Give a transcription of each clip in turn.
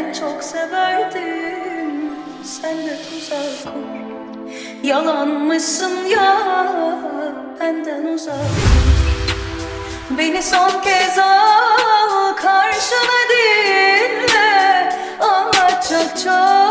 Ben çok severdim. Sen de tuzak kur. Yalanmışsın ya? Benden uzak dur. Beni son kez al Karşına dinle. Anlatacak çok.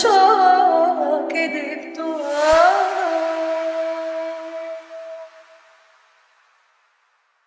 চোখে দেখতো আর